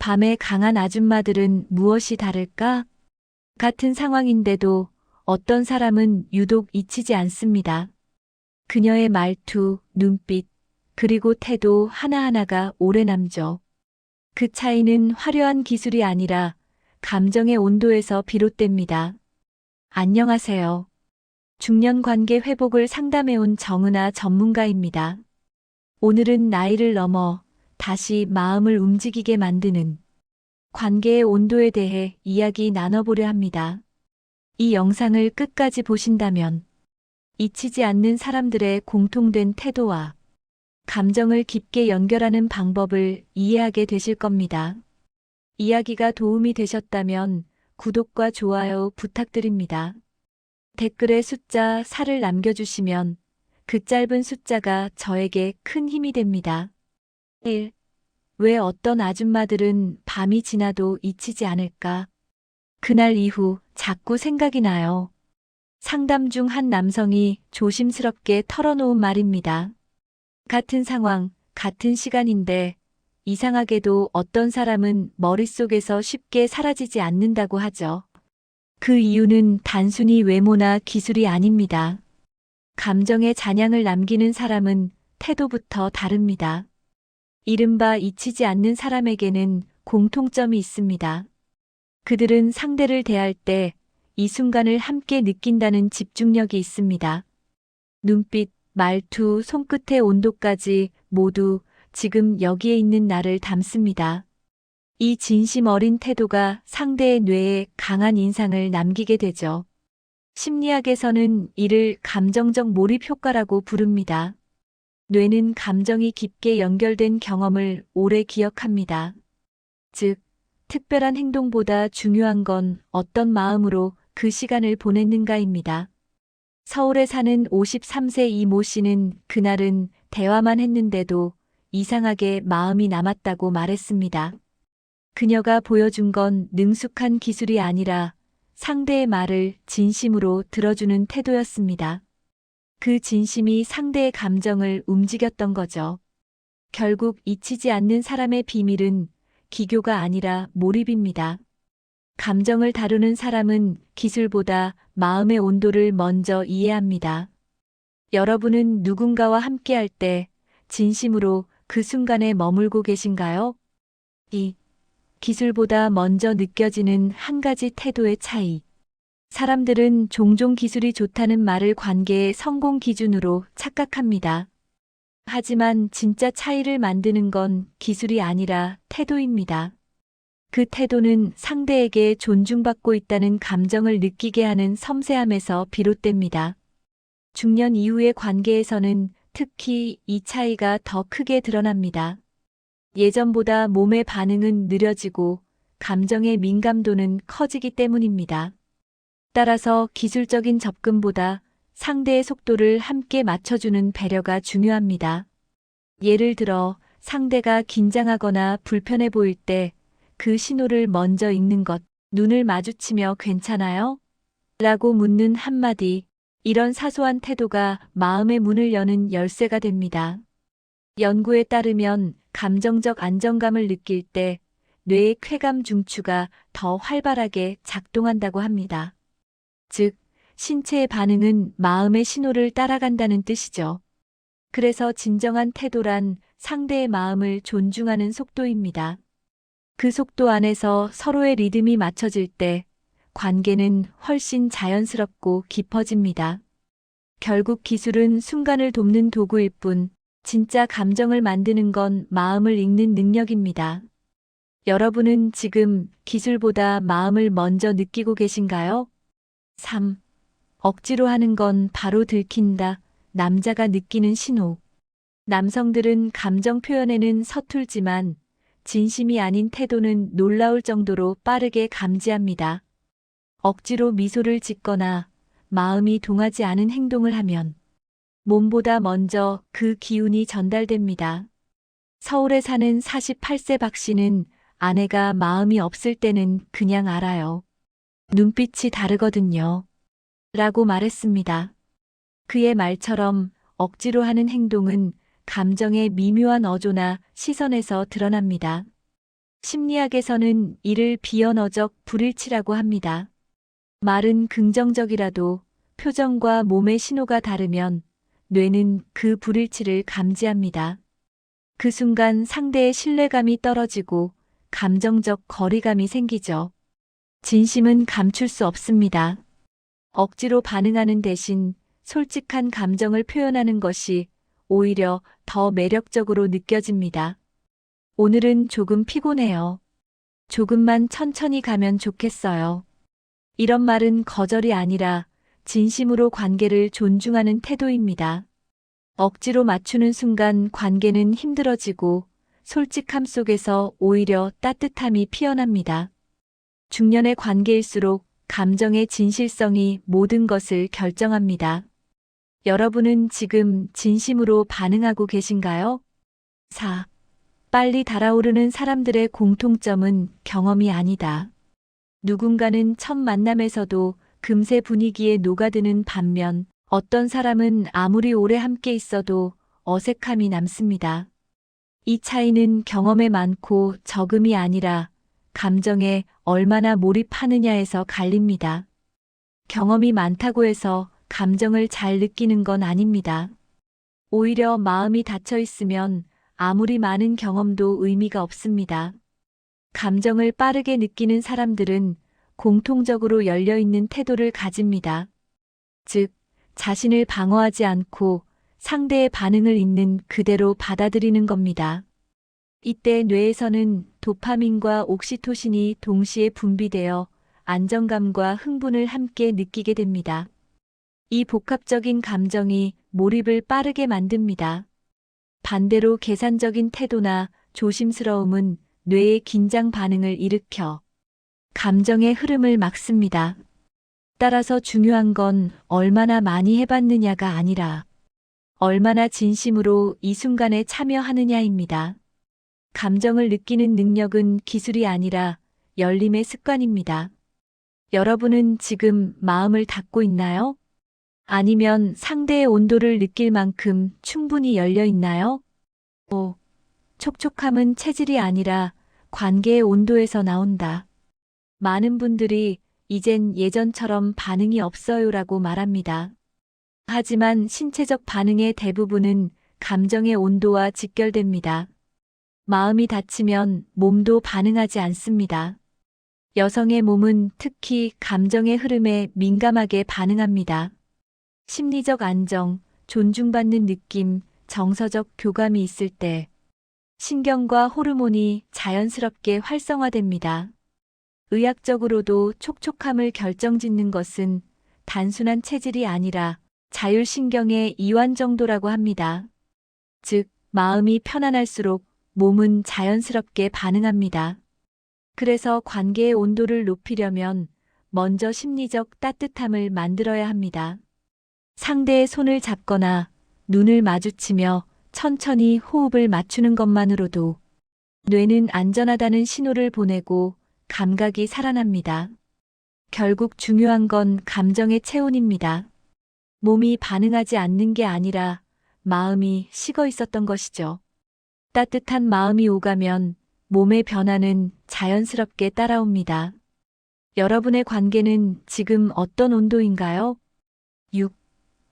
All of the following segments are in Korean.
밤에 강한 아줌마들은 무엇이 다를까? 같은 상황인데도 어떤 사람은 유독 잊히지 않습니다. 그녀의 말투, 눈빛, 그리고 태도 하나하나가 오래 남죠. 그 차이는 화려한 기술이 아니라 감정의 온도에서 비롯됩니다. 안녕하세요. 중년 관계 회복을 상담해온 정은아 전문가입니다. 오늘은 나이를 넘어 다시 마음을 움직이게 만드는 관계의 온도에 대해 이야기 나눠보려 합니다. 이 영상을 끝까지 보신다면 잊히지 않는 사람들의 공통된 태도와 감정을 깊게 연결하는 방법을 이해하게 되실 겁니다. 이야기가 도움이 되셨다면 구독과 좋아요 부탁드립니다. 댓글에 숫자 4를 남겨주시면 그 짧은 숫자가 저에게 큰 힘이 됩니다. 1. 왜 어떤 아줌마들은 밤이 지나도 잊히지 않을까? 그날 이후 자꾸 생각이 나요. 상담 중 한 남성이 조심스럽게 털어놓은 말입니다. 같은 상황, 같은 시간인데 이상하게도 어떤 사람은 머릿속에서 쉽게 사라지지 않는다고 하죠. 그 이유는 단순히 외모나 기술이 아닙니다. 감정의 잔향을 남기는 사람은 태도부터 다릅니다. 이른바 잊히지 않는 사람에게는 공통점이 있습니다. 그들은 상대를 대할 때 이 순간을 함께 느낀다는 집중력이 있습니다. 눈빛, 말투, 손끝의 온도까지 모두 지금 여기에 있는 나를 담습니다. 이 진심 어린 태도가 상대의 뇌에 강한 인상을 남기게 되죠. 심리학에서는 이를 감정적 몰입 효과라고 부릅니다. 뇌는 감정이 깊게 연결된 경험을 오래 기억합니다. 즉, 특별한 행동보다 중요한 건 어떤 마음으로 그 시간을 보냈는가입니다. 서울에 사는 53세 이 모 씨는 그날은 대화만 했는데도 이상하게 마음이 남았다고 말했습니다. 그녀가 보여준 건 능숙한 기술이 아니라 상대의 말을 진심으로 들어주는 태도였습니다. 그 진심이 상대의 감정을 움직였던 거죠. 결국 잊히지 않는 사람의 비밀은 기교가 아니라 몰입입니다. 감정을 다루는 사람은 기술보다 마음의 온도를 먼저 이해합니다. 여러분은 누군가와 함께할 때 진심으로 그 순간에 머물고 계신가요? 이 기술보다 먼저 느껴지는 한 가지 태도의 차이. 사람들은 종종 기술이 좋다는 말을 관계의 성공 기준으로 착각합니다. 하지만 진짜 차이를 만드는 건 기술이 아니라 태도입니다. 그 태도는 상대에게 존중받고 있다는 감정을 느끼게 하는 섬세함에서 비롯됩니다. 중년 이후의 관계에서는 특히 이 차이가 더 크게 드러납니다. 예전보다 몸의 반응은 느려지고 감정의 민감도는 커지기 때문입니다. 따라서 기술적인 접근보다 상대의 속도를 함께 맞춰주는 배려가 중요합니다. 예를 들어 상대가 긴장하거나 불편해 보일 때 그 신호를 먼저 읽는 것, 눈을 마주치며 괜찮아요? 라고 묻는 한마디, 이런 사소한 태도가 마음의 문을 여는 열쇠가 됩니다. 연구에 따르면 감정적 안정감을 느낄 때 뇌의 쾌감 중추가 더 활발하게 작동한다고 합니다. 즉, 신체의 반응은 마음의 신호를 따라간다는 뜻이죠. 그래서 진정한 태도란 상대의 마음을 존중하는 속도입니다. 그 속도 안에서 서로의 리듬이 맞춰질 때 관계는 훨씬 자연스럽고 깊어집니다. 결국 기술은 순간을 돕는 도구일 뿐 진짜 감정을 만드는 건 마음을 읽는 능력입니다. 여러분은 지금 기술보다 마음을 먼저 느끼고 계신가요? 3. 억지로 하는 건 바로 들킨다. 남자가 느끼는 신호. 남성들은 감정 표현에는 서툴지만 진심이 아닌 태도는 놀라울 정도로 빠르게 감지합니다. 억지로 미소를 짓거나 마음이 동하지 않은 행동을 하면 몸보다 먼저 그 기운이 전달됩니다. 서울에 사는 48세 박 씨는 아내가 마음이 없을 때는 그냥 알아요. 눈빛이 다르거든요. 라고 말했습니다. 그의 말처럼 억지로 하는 행동은 감정의 미묘한 어조나 시선에서 드러납니다. 심리학에서는 이를 비언어적 불일치라고 합니다. 말은 긍정적이라도 표정과 몸의 신호가 다르면 뇌는 그 불일치를 감지합니다. 그 순간 상대의 신뢰감이 떨어지고 감정적 거리감이 생기죠. 진심은 감출 수 없습니다. 억지로 반응하는 대신 솔직한 감정을 표현하는 것이 오히려 더 매력적으로 느껴집니다. 오늘은 조금 피곤해요. 조금만 천천히 가면 좋겠어요. 이런 말은 거절이 아니라 진심으로 관계를 존중하는 태도입니다. 억지로 맞추는 순간 관계는 힘들어지고 솔직함 속에서 오히려 따뜻함이 피어납니다. 중년의 관계일수록 감정의 진실성이 모든 것을 결정합니다. 여러분은 지금 진심으로 반응하고 계신가요? 4. 빨리 달아오르는 사람들의 공통점은 경험이 아니다. 누군가는 첫 만남에서도 금세 분위기에 녹아드는 반면 어떤 사람은 아무리 오래 함께 있어도 어색함이 남습니다. 이 차이는 경험에 많고 적음이 아니라 감정에 얼마나 몰입하느냐에서 갈립니다. 경험이 많다고 해서 감정을 잘 느끼는 건 아닙니다. 오히려 마음이 닫혀 있으면 아무리 많은 경험도 의미가 없습니다. 감정을 빠르게 느끼는 사람들은 공통적으로 열려 있는 태도를 가집니다. 즉, 자신을 방어하지 않고 상대의 반응을 있는 그대로 받아들이는 겁니다. 이때 뇌에서는 도파민과 옥시토신이 동시에 분비되어 안정감과 흥분을 함께 느끼게 됩니다. 이 복합적인 감정이 몰입을 빠르게 만듭니다. 반대로 계산적인 태도나 조심스러움은 뇌의 긴장 반응을 일으켜 감정의 흐름을 막습니다. 따라서 중요한 건 얼마나 많이 해봤느냐가 아니라 얼마나 진심으로 이 순간에 참여하느냐입니다. 감정을 느끼는 능력은 기술이 아니라 열림의 습관입니다. 여러분은 지금 마음을 닫고 있나요? 아니면 상대의 온도를 느낄 만큼 충분히 열려 있나요? 5. 촉촉함은 체질이 아니라 관계의 온도에서 나온다. 많은 분들이 이젠 예전처럼 반응이 없어요라고 말합니다. 하지만 신체적 반응의 대부분은 감정의 온도와 직결됩니다. 마음이 다치면 몸도 반응하지 않습니다. 여성의 몸은 특히 감정의 흐름에 민감하게 반응합니다. 심리적 안정, 존중받는 느낌, 정서적 교감이 있을 때 신경과 호르몬이 자연스럽게 활성화됩니다. 의학적으로도 촉촉함을 결정짓는 것은 단순한 체질이 아니라 자율신경의 이완 정도라고 합니다. 즉, 마음이 편안할수록 몸은 자연스럽게 반응합니다. 그래서 관계의 온도를 높이려면 먼저 심리적 따뜻함을 만들어야 합니다. 상대의 손을 잡거나 눈을 마주치며 천천히 호흡을 맞추는 것만으로도 뇌는 안전하다는 신호를 보내고 감각이 살아납니다. 결국 중요한 건 감정의 체온입니다. 몸이 반응하지 않는 게 아니라 마음이 식어 있었던 것이죠. 따뜻한 마음이 오가면 몸의 변화는 자연스럽게 따라옵니다. 여러분의 관계는 지금 어떤 온도인가요? 6.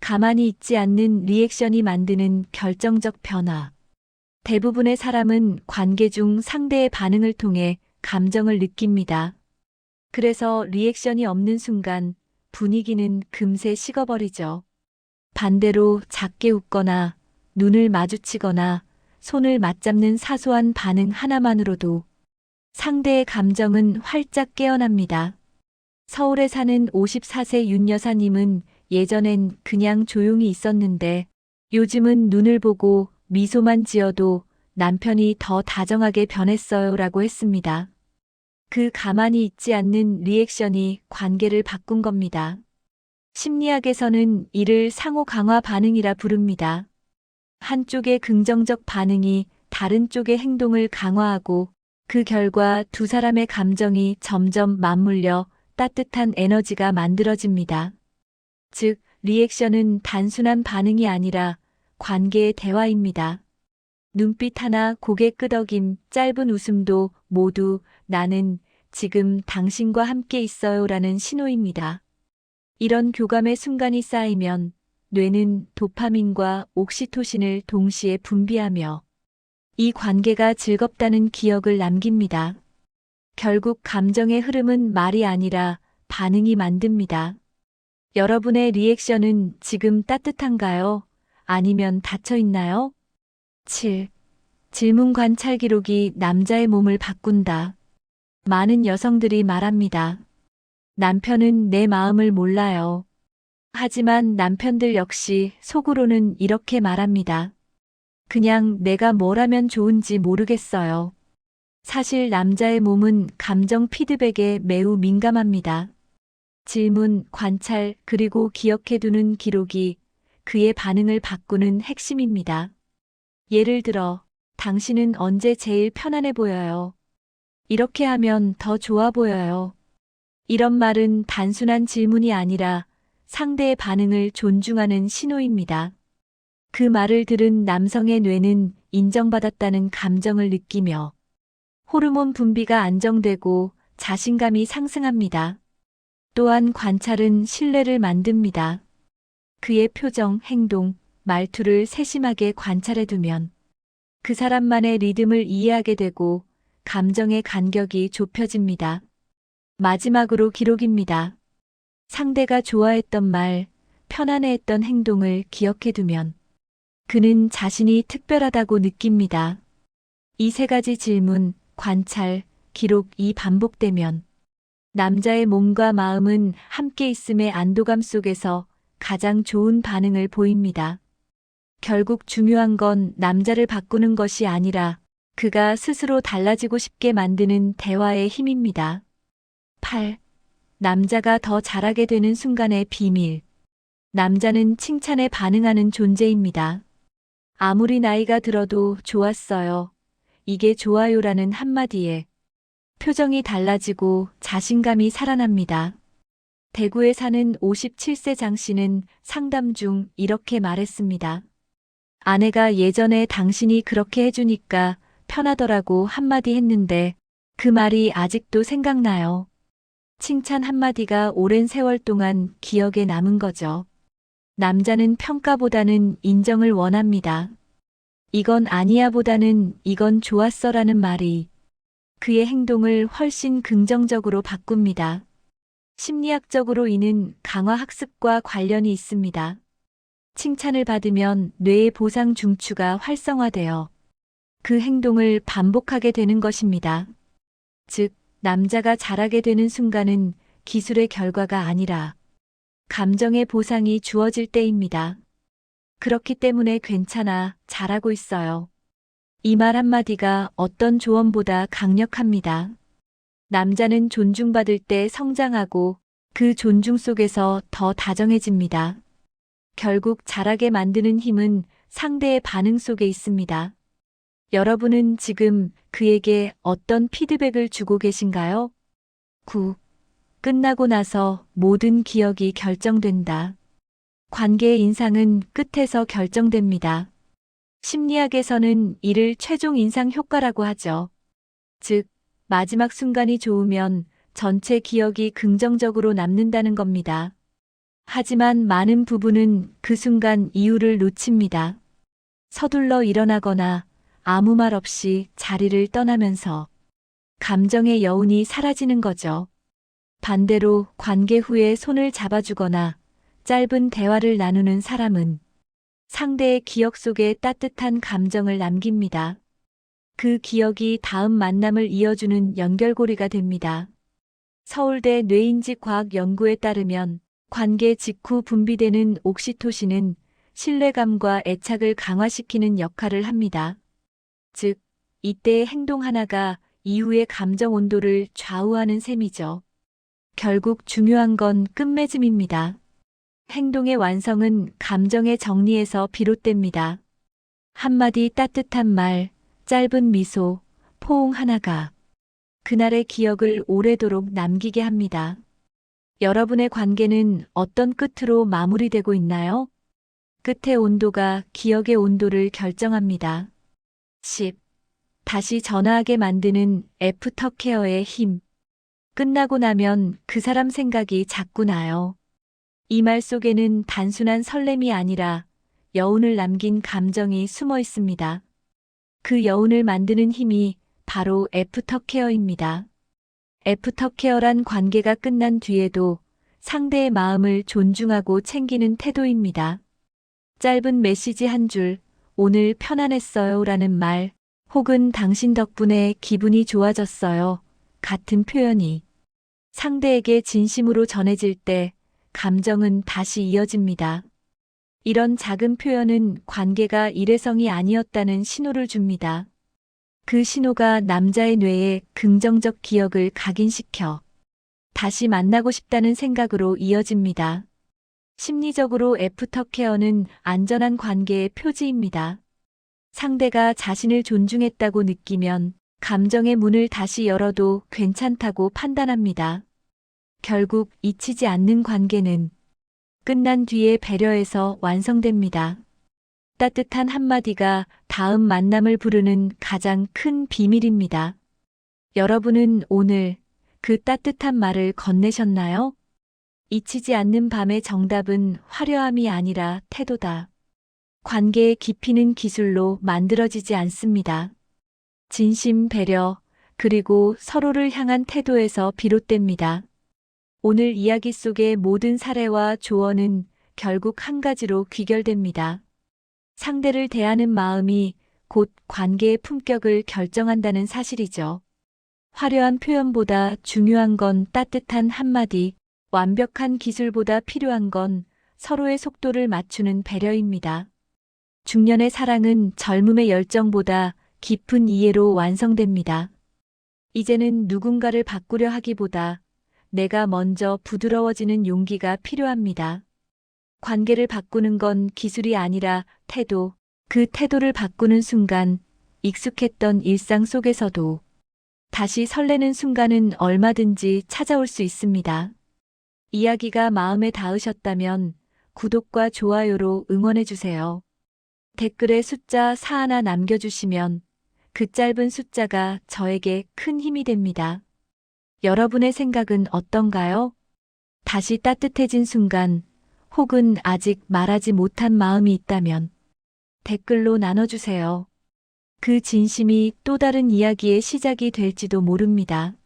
가만히 있지 않는 리액션이 만드는 결정적 변화. 대부분의 사람은 관계 중 상대의 반응을 통해 감정을 느낍니다. 그래서 리액션이 없는 순간 분위기는 금세 식어버리죠. 반대로 작게 웃거나 눈을 마주치거나 손을 맞잡는 사소한 반응 하나만으로도 상대의 감정은 활짝 깨어납니다. 서울에 사는 54세 윤 여사님은 예전엔 그냥 조용히 있었는데 요즘은 눈을 보고 미소만 지어도 남편이 더 다정하게 변했어요 라고 했습니다. 그 가만히 있지 않는 리액션이 관계를 바꾼 겁니다. 심리학에서는 이를 상호 강화 반응이라 부릅니다. 한쪽의 긍정적 반응이 다른 쪽의 행동을 강화하고 그 결과 두 사람의 감정이 점점 맞물려 따뜻한 에너지가 만들어집니다. 즉, 리액션은 단순한 반응이 아니라 관계의 대화입니다. 눈빛 하나, 고개 끄덕임, 짧은 웃음도 모두 나는 지금 당신과 함께 있어요 라는 신호입니다. 이런 교감의 순간이 쌓이면 뇌는 도파민과 옥시토신을 동시에 분비하며 이 관계가 즐겁다는 기억을 남깁니다. 결국 감정의 흐름은 말이 아니라 반응이 만듭니다. 여러분의 리액션은 지금 따뜻한가요? 아니면 닫혀 있나요? 7. 질문 관찰 기록이 남자의 몸을 바꾼다. 많은 여성들이 말합니다. 남편은 내 마음을 몰라요. 하지만 남편들 역시 속으로는 이렇게 말합니다. 그냥 내가 뭘 하면 좋은지 모르겠어요. 사실 남자의 몸은 감정 피드백에 매우 민감합니다. 질문, 관찰, 그리고 기억해두는 기록이 그의 반응을 바꾸는 핵심입니다. 예를 들어, 당신은 언제 제일 편안해 보여요? 이렇게 하면 더 좋아 보여요. 이런 말은 단순한 질문이 아니라 상대의 반응을 존중하는 신호입니다. 그 말을 들은 남성의 뇌는 인정받았다는 감정을 느끼며 호르몬 분비가 안정되고 자신감이 상승합니다. 또한 관찰은 신뢰를 만듭니다. 그의 표정, 행동, 말투를 세심하게 관찰해 두면 그 사람만의 리듬을 이해하게 되고 감정의 간격이 좁혀집니다. 마지막으로 기록입니다. 상대가 좋아했던 말, 편안해했던 행동을 기억해 두면 그는 자신이 특별하다고 느낍니다. 이 세 가지 질문, 관찰, 기록이 반복되면 남자의 몸과 마음은 함께 있음의 안도감 속에서 가장 좋은 반응을 보입니다. 결국 중요한 건 남자를 바꾸는 것이 아니라 그가 스스로 달라지고 싶게 만드는 대화의 힘입니다. 8. 남자가 더 잘하게 되는 순간의 비밀. 남자는 칭찬에 반응하는 존재입니다. 아무리 나이가 들어도 좋았어요. 이게 좋아요라는 한마디에 표정이 달라지고 자신감이 살아납니다. 대구에 사는 57세 장 씨는 상담 중 이렇게 말했습니다. 아내가 예전에 당신이 그렇게 해주니까 편하더라고 한마디 했는데 그 말이 아직도 생각나요. 칭찬 한마디가 오랜 세월 동안 기억에 남은 거죠. 남자는 평가보다는 인정을 원합니다. 이건 아니야 보다는 이건 좋았어 라는 말이 그의 행동을 훨씬 긍정적으로 바꿉니다. 심리학적으로 이는 강화 학습과 관련이 있습니다. 칭찬을 받으면 뇌의 보상 중추가 활성화되어 그 행동을 반복하게 되는 것입니다. 즉, 남자가 잘하게 되는 순간은 기술의 결과가 아니라 감정의 보상이 주어질 때입니다. 그렇기 때문에 괜찮아, 잘하고 있어요. 이 말 한마디가 어떤 조언보다 강력합니다. 남자는 존중받을 때 성장하고 그 존중 속에서 더 다정해집니다. 결국 잘하게 만드는 힘은 상대의 반응 속에 있습니다. 여러분은 지금 그에게 어떤 피드백을 주고 계신가요? 9. 끝나고 나서 모든 기억이 결정된다. 관계의 인상은 끝에서 결정됩니다. 심리학에서는 이를 최종 인상 효과라고 하죠. 즉, 마지막 순간이 좋으면 전체 기억이 긍정적으로 남는다는 겁니다. 하지만 많은 부부는 그 순간 이유를 놓칩니다. 서둘러 일어나거나 아무 말 없이 자리를 떠나면서 감정의 여운이 사라지는 거죠. 반대로 관계 후에 손을 잡아주거나 짧은 대화를 나누는 사람은 상대의 기억 속에 따뜻한 감정을 남깁니다. 그 기억이 다음 만남을 이어주는 연결고리가 됩니다. 서울대 뇌인지 과학 연구에 따르면 관계 직후 분비되는 옥시토신은 신뢰감과 애착을 강화시키는 역할을 합니다. 즉, 이때의 행동 하나가 이후의 감정 온도를 좌우하는 셈이죠. 결국 중요한 건 끝맺음입니다. 행동의 완성은 감정의 정리에서 비롯됩니다. 한마디 따뜻한 말, 짧은 미소, 포옹 하나가 그날의 기억을 오래도록 남기게 합니다. 여러분의 관계는 어떤 끝으로 마무리되고 있나요? 끝의 온도가 기억의 온도를 결정합니다. 10. 다시 전화하게 만드는 애프터케어의 힘. 끝나고 나면 그 사람 생각이 자꾸 나요. 이 말 속에는 단순한 설렘이 아니라 여운을 남긴 감정이 숨어 있습니다. 그 여운을 만드는 힘이 바로 애프터케어입니다. 애프터케어란 관계가 끝난 뒤에도 상대의 마음을 존중하고 챙기는 태도입니다. 짧은 메시지 한 줄, 오늘 편안했어요 라는 말, 혹은 당신 덕분에 기분이 좋아졌어요. 같은 표현이 상대에게 진심으로 전해질 때 감정은 다시 이어집니다. 이런 작은 표현은 관계가 일회성이 아니었다는 신호를 줍니다. 그 신호가 남자의 뇌에 긍정적 기억을 각인시켜 다시 만나고 싶다는 생각으로 이어집니다. 심리적으로 애프터케어는 안전한 관계의 표지입니다. 상대가 자신을 존중했다고 느끼면 감정의 문을 다시 열어도 괜찮다고 판단합니다. 결국 잊히지 않는 관계는 끝난 뒤에 배려에서 완성됩니다. 따뜻한 한마디가 다음 만남을 부르는 가장 큰 비밀입니다. 여러분은 오늘 그 따뜻한 말을 건네셨나요? 잊히지 않는 밤의 정답은 화려함이 아니라 태도다. 관계의 깊이는 기술로 만들어지지 않습니다. 진심 배려, 그리고 서로를 향한 태도에서 비롯됩니다. 오늘 이야기 속의 모든 사례와 조언은 결국 한 가지로 귀결됩니다. 상대를 대하는 마음이 곧 관계의 품격을 결정한다는 사실이죠. 화려한 표현보다 중요한 건 따뜻한 한마디, 완벽한 기술보다 필요한 건 서로의 속도를 맞추는 배려입니다. 중년의 사랑은 젊음의 열정보다 깊은 이해로 완성됩니다. 이제는 누군가를 바꾸려 하기보다 내가 먼저 부드러워지는 용기가 필요합니다. 관계를 바꾸는 건 기술이 아니라 태도, 그 태도를 바꾸는 순간 익숙했던 일상 속에서도 다시 설레는 순간은 얼마든지 찾아올 수 있습니다. 이야기가 마음에 닿으셨다면 구독과 좋아요로 응원해주세요. 댓글에 숫자 4 하나 남겨주시면 그 짧은 숫자가 저에게 큰 힘이 됩니다. 여러분의 생각은 어떤가요? 다시 따뜻해진 순간 혹은 아직 말하지 못한 마음이 있다면 댓글로 나눠주세요. 그 진심이 또 다른 이야기의 시작이 될지도 모릅니다.